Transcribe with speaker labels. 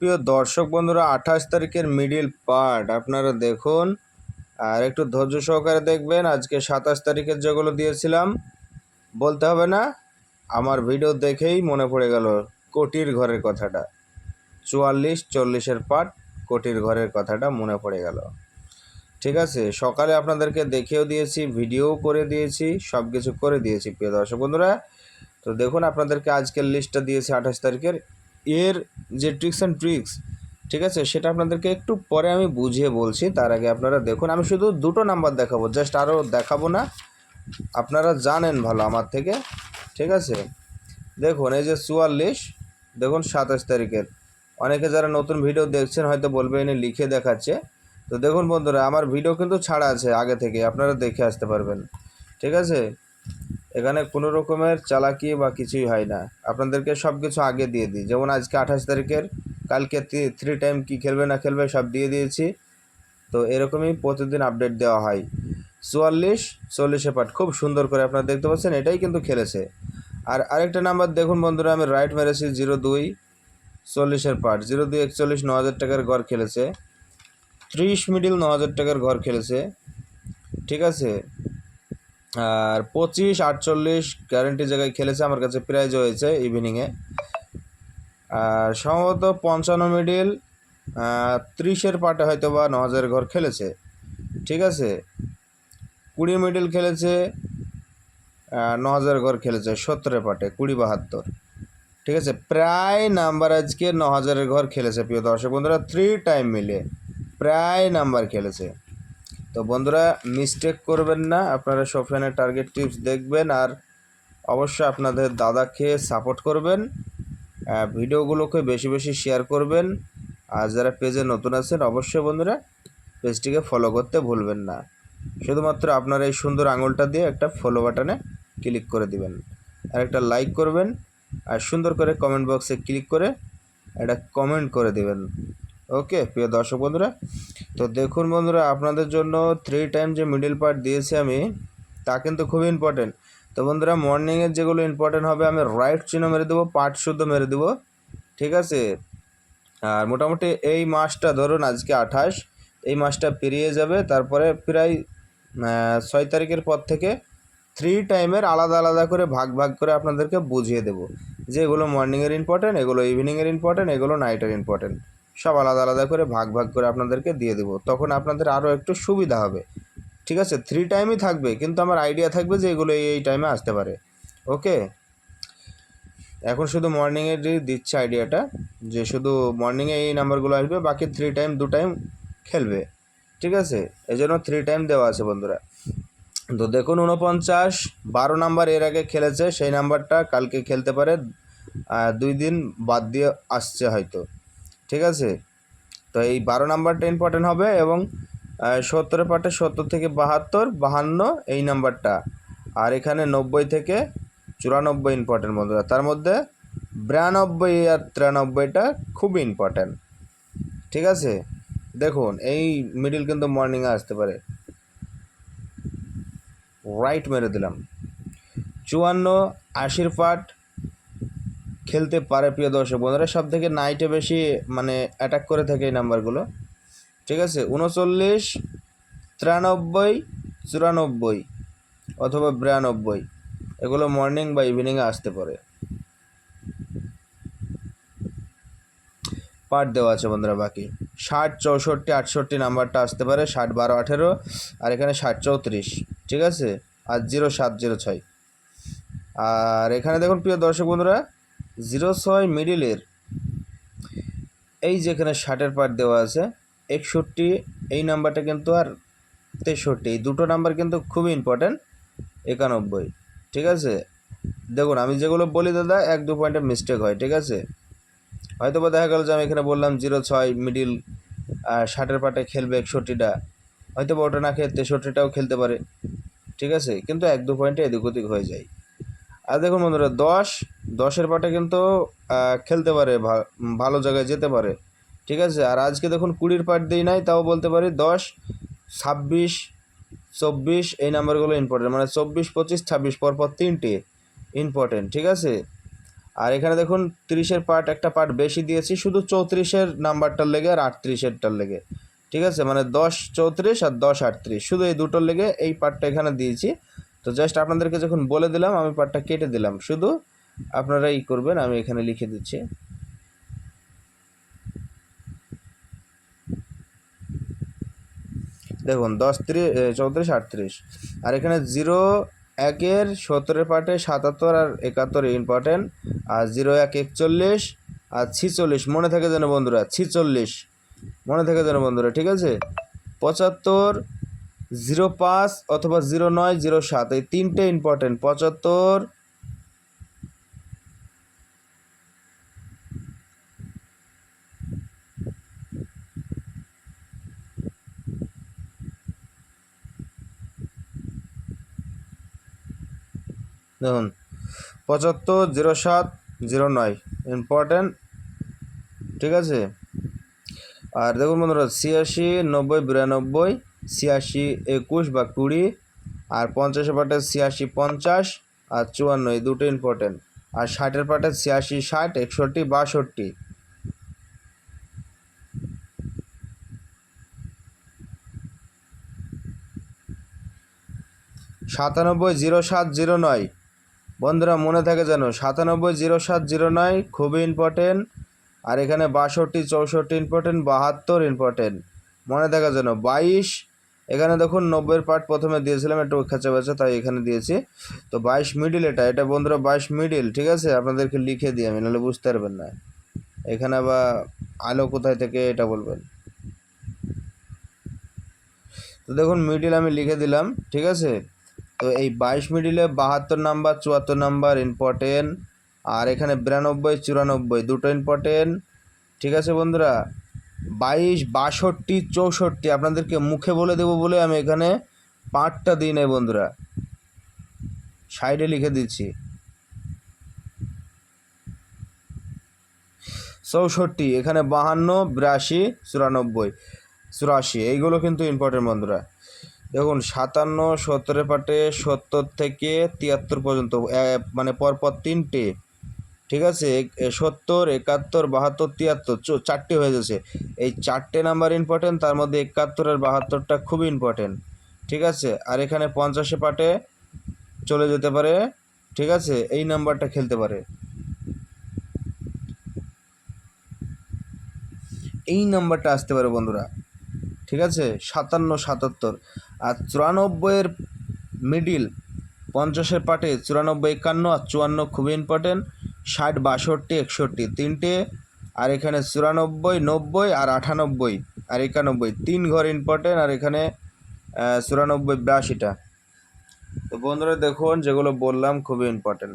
Speaker 1: প্রিয় দর্শক বন্ধুরা, আঠাশ তারিখের মিডিল পার্ট। আপনারা দেখুন, আর একটু ধৈর্য সহকারে দেখবেন, আজকে সাতাশ তারিখের যেগুলো দিয়েছিলাম, বলতে হবে না, আমার ভিডিও দেখেই মনে পড়ে গেল কোটির ঘরের কথাটা। চুয়াল্লিশ, চল্লিশের পার্ট, কোটির ঘরের কথাটা মনে পড়ে গেল। ঠিক আছে, সকালে আপনাদেরকে দেখিয়েও দিয়েছি ভিডিও করে দিয়েছি সব কিছু করে দিয়েছি, প্রিয় দর্শক বন্ধুরা। তো দেখুন, আপনাদেরকে আজকের লিস্টটা দিয়েছি আঠাশ তারিখের। এর যে ট্রিক্স অ্যান্ড ট্রিক্স ঠিক আছে, সেটা আপনাদেরকে একটু পরে আমি বুঝিয়ে বলছি, তার আগে আপনারা দেখুন, আমি শুধু দুটো নাম্বার দেখাবো জাস্ট আরও দেখাবো না, আপনারা জানেন ভালো আমার থেকে, ঠিক আছে? দেখুন, এই যে চুয়াল্লিশ, দেখুন সাতাশ তারিখের, অনেকে যারা নতুন ভিডিও দেখছেন হয়তো বলবে এনে লিখে দেখাচ্ছে, তো দেখুন বন্ধুরা, আমার ভিডিও কিন্তু ছাড়া আছে আগে থেকে, আপনারা দেখে আসতে পারবেন, ঠিক আছে? এখানে কোনো রকমের চালাকি বা কিছুই হয় না। আপনাদেরকে সব কিছু আগে দিয়ে দিই। যেমন আজকে আঠাশ তারিখের, কালকে থ্রি টাইম কি খেলবে না খেলবে সব দিয়ে দিয়েছি। তো এরকমই প্রতিদিন আপডেট দেওয়া হয়। চুয়াল্লিশ চল্লিশে পাট খুব সুন্দর করে আপনারা দেখতে পাচ্ছেন, এটাই কিন্তু খেলেছে। আর আরেকটা নাম্বার দেখুন বন্ধুরা, আমি রাইট মেরেছি জিরো দুই, চল্লিশের পাট জিরো দুই একচল্লিশ, ন হাজার টাকার ঘর খেলেছে। ত্রিশ মিডিল ন হাজার টাকার ঘর খেলেছে। ঠিক আছে? আর পঁচিশ আটচল্লিশ গ্যারেন্টি জায়গায় খেলেছে, আমার কাছে প্রাইজ হয়েছে ইভিনিংয়ে আর সম্ভবত পঞ্চান্ন মিডিল ত্রিশের পাটে হয়তো বা ন হাজার ঘর খেলেছে। ঠিক আছে? কুড়ি মিডিল খেলেছে ন হাজার ঘর খেলেছে সত্তরের পাটে, কুড়ি বাহাত্তর। ঠিক আছে? প্রায় নাম্বার আজকে ন হাজারের ঘর খেলেছে, প্রিয় দর্শক বন্ধুরা থ্রি টাইম মিলে প্রায় নাম্বার খেলেছে। তো বন্ধুরা মিস্টেক করবেন না। আপনারা সোফিয়ানের টার্গেট টিপস দেখবেন আর অবশ্যই আপনাদের দাদাকে সাপোর্ট করবেন ভিডিওগুলোকে বেশি বেশি শেয়ার করবেন। আর যারা পেজে নতুন আছেন, অবশ্যই বন্ধুরা পেজটিকে ফলো করতে ভুলবেন না। শুধুমাত্র আপনার এই সুন্দর আঙুলটা দিয়ে একটা ফলো বাটনে ক্লিক করে দিবেন। আর একটা লাইক করবেন, আর সুন্দর করে কমেন্ট বক্সে ক্লিক করে একটা কমেন্ট করে দিবেন। ওকে, প্রিয় দর্শক বন্ধুরা, তো দেখুন বন্ধুরা, আপনাদের জন্য থ্রি টাইম যে মিডিল পার্ট দিয়েছি আমি, তা কিন্তু খুব ইম্পর্টেন্ট তো বন্ধুরা মর্নিংয়ের যেগুলো ইম্পর্টেন্ট হবে, আমি রাইট চিহ্ন মেরে দেবো পার্ট শুদ্ধ মেরে দেবো, ঠিক আছে? আর মোটামুটি এই মাসটা, ধরুন আজকে আঠাশ, এই মাসটা পেরিয়ে যাবে, তারপরে প্রায় ছয় তারিখের পর থেকে থ্রি টাইমের আলাদা আলাদা করে ভাগ ভাগ করে আপনাদেরকে বুঝিয়ে দেবো যে এগুলো মর্নিংয়ের ইম্পর্টেন্ট এগুলো ইভিনিংয়ের ইম্পর্টেন্ট এগুলো নাইটের ইম্পর্টেন্ট সব আলাদা আলাদা করে ভাগ ভাগ করে আপনাদেরকে দিয়ে দেবো। তখন আপনাদের আরও একটু সুবিধা হবে। ঠিক আছে? থ্রি টাইমই থাকবে, কিন্তু আমার আইডিয়া থাকবে যে এগুলো এই টাইমে আসতে পারে। ওকে এখন শুধু মর্নিংয়েরই দিচ্ছে আইডিয়াটা যে শুধু মর্নিংয়ে এই নাম্বারগুলো আসবে, বাকি থ্রি টাইম দু টাইম খেলবে। ঠিক আছে? এই জন্য থ্রি টাইম দেওয়া আছে বন্ধুরা। তো দেখুন উনপঞ্চাশ বারো নাম্বার এর আগে খেলেছে, সেই নাম্বারটা কালকে খেলতে পারে দুই দিন বাদ দিয়ে আসছে হয়তো। ঠিক আছে? তো এই বারো নাম্বারটা ইম্পর্টেন্ট হবে এবং সত্তরের পাটে সত্তর থেকে বাহাত্তর, বাহান্ন এই নাম্বারটা আর এখানে নব্বই থেকে চুরানব্বই ইম্পর্টেন্ট বন্ধুরা। তার মধ্যে বিরানব্বই আর তিরানব্বইটা খুবই ইম্পর্টেন্ট ঠিক আছে? দেখুন, এই মিডিল কিন্তু মর্নিংয়ে আসতে পারে। রাইট মেরে দিলাম। চুয়ান্ন, আশির পাট খেলতে পারে প্রিয় দর্শক বন্ধুরা। সব থেকে নাইটে বেশি মানে অ্যাটাক করে থাকে এই নাম্বারগুলো ঠিক আছে? উনচল্লিশ, তিরানব্বই, চুরানব্বই অথবা বিরানব্বই। এগুলো মর্নিং বা ইভিনিংয়ে আসতে পারে। পার্ট দেওয়া আছে বন্ধুরা বাকি। ষাট, চৌষট্টি, আটষট্টি নাম্বারটা আসতে পারে। ষাট, বারো, আঠেরো আর এখানে ষাট, চৌত্রিশ। ঠিক আছে? আর জিরো সাত জিরো ছয়। আর এখানে দেখুন প্রিয় দর্শক বন্ধুরা জিরো ছয় মিডিলের এই যেখানে ষাটের পার্ট দেওয়া আছে, একষট্টি, এই নাম্বারটা কিন্তু আর তেষট্টি, এই দুটো নাম্বার কিন্তু খুবই ইম্পর্ট্যান্ট একানব্বই, ঠিক আছে? দেখুন, আমি যেগুলো বলি দাদা, এক দু পয়েন্টের মিস্টেক হয়, ঠিক আছে? হয়তো বা দেখা গেল যে আমি এখানে বললাম জিরো ছয় মিডিল, আর ষাটের পাটে খেলবে একষট্টিটা হয়তো বা ওটা না খেয়ে তেষট্টিটাও খেলতে পারে, ঠিক আছে? কিন্তু এক দু পয়েন্টে এদিক ওদিক হয়ে যায়। আর দেখুন বন্ধুরা, দশ, দশের পাটে কিন্তু খেলতে পারে ভালো জায়গায় যেতে পারে। ঠিক আছে? আর আজকে দেখুন কুড়ির পাট দিই নাই, তাও বলতে পারি দশ, ছাব্বিশ, চব্বিশ, এই নাম্বারগুলো ইম্পর্টেন্ট মানে চব্বিশ, পঁচিশ, ছাব্বিশ, পরপর তিনটে ইম্পর্টেন্ট ঠিক আছে? আর এখানে দেখুন তিরিশের পার্ট একটা পার্ট বেশি দিয়েছি, শুধু চৌত্রিশের নাম্বারটার লেগে আর আটত্রিশেরটার লেগে। ঠিক আছে? মানে দশ, চৌত্রিশ আর দশ, আটত্রিশ, শুধু এই দুটোর লেগে এই পার্টটা এখানে দিয়েছি। তো জাস্ট আপনাদেরকে যখন বলে দিলাম, আমি পার্টটা কেটে দিলাম। শুধু আপনারা এই করবেন, আমি এখানে লিখে দিচ্ছি। দেখুন, দশ ত্রিশ চৌত্রিশ, আটত্রিশ। আর এখানে জিরো একের সত্তরের পার্টে সাতাত্তর আর একাত্তর ইম্পর্টেন্ট আর জিরো এক একচল্লিশ, আর ছিচল্লিশ। মনে থাকে যেন বন্ধুরা, ছিচল্লিশ। মনে থাকে যেন বন্ধুরা, ঠিক আছে? পঁচাত্তর জিরো পাঁচ অথবা জিরো নয় জিরো সাত, এই তিনটে ইম্পর্টেন্ট পঁচাত্তর, দেখুন, পঁচাত্তর, জিরো সাত, জিরো নয় ইম্পর্টেন্ট ঠিক আছে? আর দেখুন বন্ধুরা, ছিয়াশি, নব্বই, বিরানব্বই ছিয়াশি একুশ বা কুড়ি, আর পঞ্চাশের পাটে ছিয়াশি পঞ্চাশ, আর চুয়ান্ন, এই দুটো ইম্পর্টেন্ট আর ষাটের পাটে ছিয়াশি ষাট, একষট্টি বাষট্টি। সাতানব্বই জিরো সাত জিরো নয়। বন্ধুরা, মনে থাকে যেন সাতানব্বই জিরো সাত জিরো নয়, খুবই ইম্পর্টেন্ট আর এখানে বাষট্টি, চৌষট্টি ইম্পর্টেন্ট বাহাত্তর ইম্পর্টেন্ট মনে থাকে যেন বাইশ এখানে দেখুন নব্বইয়ের পার্ট প্রথমে দিয়েছিলাম, একটু খেঁচা বেচা তাই এখানে দিয়েছি। তো বাইশ মিডিল এটা এটা বন্ধুরা বাইশ মিডিল ঠিক আছে? আপনাদেরকে লিখে দিই আমি, নাহলে বুঝতে পারবেন না। এখানে আবার আলো কোথায় থেকে এটা বলবেন। তো দেখুন মিডিল আমি লিখে দিলাম, ঠিক আছে? তো এই বাইশ মিডিলে বাহাত্তর নাম্বার, চুয়াত্তর নাম্বার ইম্পর্টেন্ট আর এখানে বিরানব্বই, চুরানব্বই, দুটো ইম্পর্টেন্ট ঠিক আছে বন্ধুরা? বাইশ, বাষট্টি, চৌষট্টি, আপনাদেরকে মুখে বলে দেবো বলে আমি এখানে পাঁচটা দিই নাই বন্ধুরা। সাইডে লিখে দিচ্ছি। চৌষট্টি, এখানে বাহান্ন, বিরাশি, চুরানব্বই, চুরাশি, এইগুলো কিন্তু ইম্পর্টেন্ট বন্ধুরা। দেখুন, সাতান্ন, সত্তরের পাটে সত্তর থেকে তিয়াত্তর পর্যন্ত মানে পরপর তিনটে। ঠিক আছে? সত্তর, একাত্তর, বাহাত্তর, তিয়াত্তর চারটে হয়ে যাচ্ছে। এই চারটে নাম্বার ইম্পর্টেন্ট তার মধ্যে একাত্তর আর বাহাত্তরটা খুবই ইম্পর্টেন্ট ঠিক আছে? আর এখানে পঞ্চাশে পাটে চলে যেতে পারে। ঠিক আছে? এই নাম্বারটা খেলতে পারে। এই নাম্বারটা আসতে পারে, বন্ধুরা। ঠিক আছে? সাতান্ন, সাতাত্তর। আর চুরানব্বইয়ের মিডিল পঞ্চাশের পাটে চুরানব্বই, একান্ন আর চুয়ান্ন খুবই ইম্পর্টেন্ট ষাট, বাষট্টি, একষট্টি, তিনটে, আর এখানে চুরানব্বই, নব্বই আর আটানব্বই আর একানব্বই। তিন ঘর ইম্পর্টেন্ট আর এখানে চুরানব্বই, বিরাশিটা। তো বন্ধুরা দেখুন, যেগুলো বললাম খুবই ইম্পর্টেন্ট